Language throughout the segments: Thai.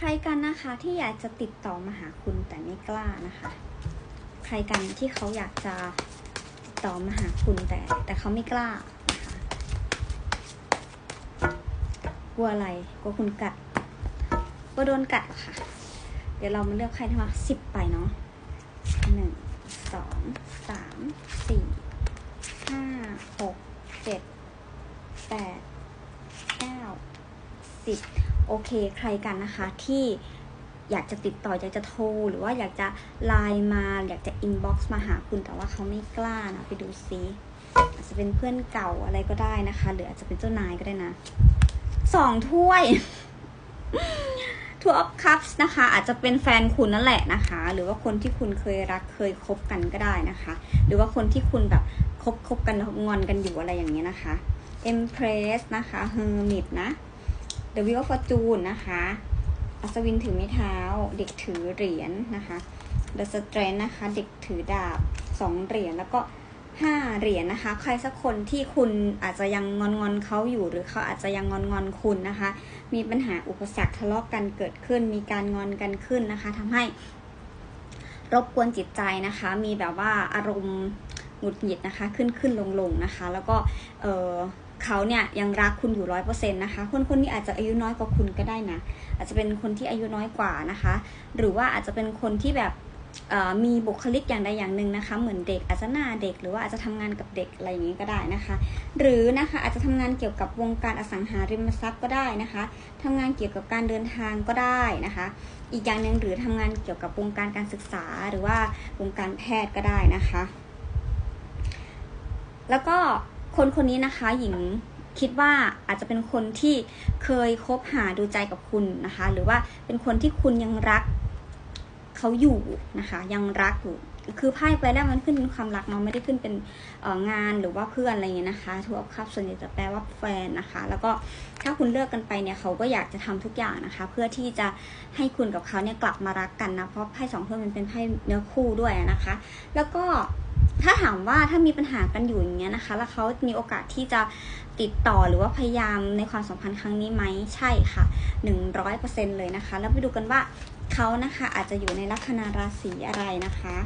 ใครกันนะคะที่อยากจะติดต่อมาหาคุณแต่ไม่กล้านะคะ ใครกันที่เขาอยากจะติดต่อมาหาคุณแต่ แต่เขาไม่กล้านะคะกลัวอะไรกลัวคุณกัดกลัวโดนกัดค่ะ เดี๋ยวเรามาเลือกใครทั้งหมดสิบไปเนาะหนึ่งสองสามสี่ห้าหกเจ็ดแปด 70 โอเค ใครกันนะคะที่อยากจะติดต่ออยากจะโทร หรือว่าอยากจะไลน์มา อยากจะอินบ็อกซ์มาหาคุณแต่ว่าเขาไม่กล้านะ ไปดูซิอาจจะเป็นเพื่อนเก่าอะไรก็ได้นะคะ หรืออาจจะเป็นเจ้านายก็ได้นะสองถ้วยทัวร์ออฟคัพนะคะ อาจจะเป็นแฟนคุณนั่นแหละนะคะ หรือว่าคนที่คุณเคยรักเคยคบกันก็ได้นะคะ หรือว่าคนที่คุณแบบคบคบกันงอนกันอยู่อะไรอย่างเงี้ยนะคะเอมเพรสนะคะเฮอร์มิตนะ The Wheel of Fortune นะคะ อัศวินถือไม้เท้า เด็กถือเหรียญนนะคะ The Strength นะคะ เด็กถือดาบสองเหรียญแล้วก็ห้าเหรียญนะคะ ใครสักคนที่คุณอาจจะยังงอนงอนเขาอยู่ หรือเขาอาจจะยังงอนงอนคุณนะคะ มีปัญหาอุปสรรคทะเลาะกันเกิดขึ้น มีการงอนกันขึ้นนะคะทำให้รบกวนจิตใจนะคะ มีแบบว่าอารมณ์หงุดหงิดนะคะ ขึ้นขึ้นลงลงนะคะ แล้วก็เออ เขาเนี่ยยังรักคุณอยู่ร้อยเปอร์เซ็นต์นะคะ คนคนนี้อาจจะอายุน้อยกว่าคุณก็ได้นะ อาจจะเป็นคนที่อายุน้อยกว่านะคะ หรือว่าอาจจะเป็นคนที่แบบมีบุคลิกอย่างใดอย่างหนึ่งนะคะ เหมือนเด็กอาจจะหน้าเด็กหรือว่าอาจจะทำงานกับเด็กอะไรอย่างนี้ก็ได้นะคะ หรือนะคะอาจจะทำงานเกี่ยวกับวงการอสังหาริมทรัพย์ก็ได้นะคะทำงานเกี่ยวกับการเดินทางก็ได้นะคะ อีกอย่างหนึ่งหรือทำงานเกี่ยวกับวงการการศึกษาหรือว่าวงการแพทย์ก็ได้นะคะ แล้วก็ คนคนนี้นะคะหญิงคิดว่าอาจจะเป็นคนที่เคยคบหาดูใจกับคุณนะคะ หรือว่าเป็นคนที่คุณยังรักเขาอยู่นะคะ ยังรักอยู่คือไพ่ไปแล้วมันขึ้นเป็นความรักเนาะไม่ได้ขึ้นเป็นงานหรือว่าเพื่อนอะไรเงี้ยนะคะทัวร์คัพส่วนใหญ่จะแปลว่าแฟนนะคะ แล้วก็ถ้าคุณเลิกกันไปเนี่ยเขาก็อยากจะทำทุกอย่างนะคะ เพื่อที่จะให้คุณกับเขาเนี่ยกลับมารักกันนะเพราะไพ่สองถ้วยมันเป็นไพ่เนื้อคู่ด้วยนะคะ แล้วก็ ถ้าถามว่าถ้ามีปัญหากันอยู่อย่างเงี้ยนะคะ แล้วเขามีโอกาสที่จะติดต่อหรือว่าพยายามในความสัมพันธ์ครั้งนี้ไหมใช่ค่ะหนึ่งร้อยเปอร์เซ็นเลยนะคะ แล้วไปดูกันว่าเขานะคะอาจจะอยู่ในลัคนาราศีอะไรนะคะ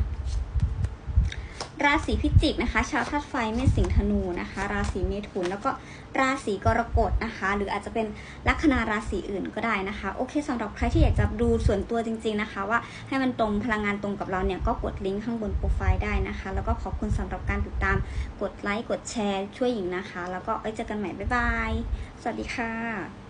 ราศีพิจิกนะคะ ชาวธาตุไฟเมษสิงห์ธนูนะคะ ราศีเมถุนแล้วก็ราศีกรกฎนะคะ หรืออาจจะเป็นลัคนาราศีอื่นก็ได้นะคะ โอเคสำหรับใครที่อยากจะดูส่วนตัวจริง ๆนะคะ ว่าให้มันตรงพลังงานตรงกับเราเนี่ยก็กดลิงก์ข้างบนโปรไฟล์ได้นะคะ แล้วก็ขอบคุณสำหรับการติดตามกดไลค์กดแชร์ช่วยหญิงนะคะ แล้วก็ไว้เจอกันใหม่บ๊ายบายสวัสดีค่ะ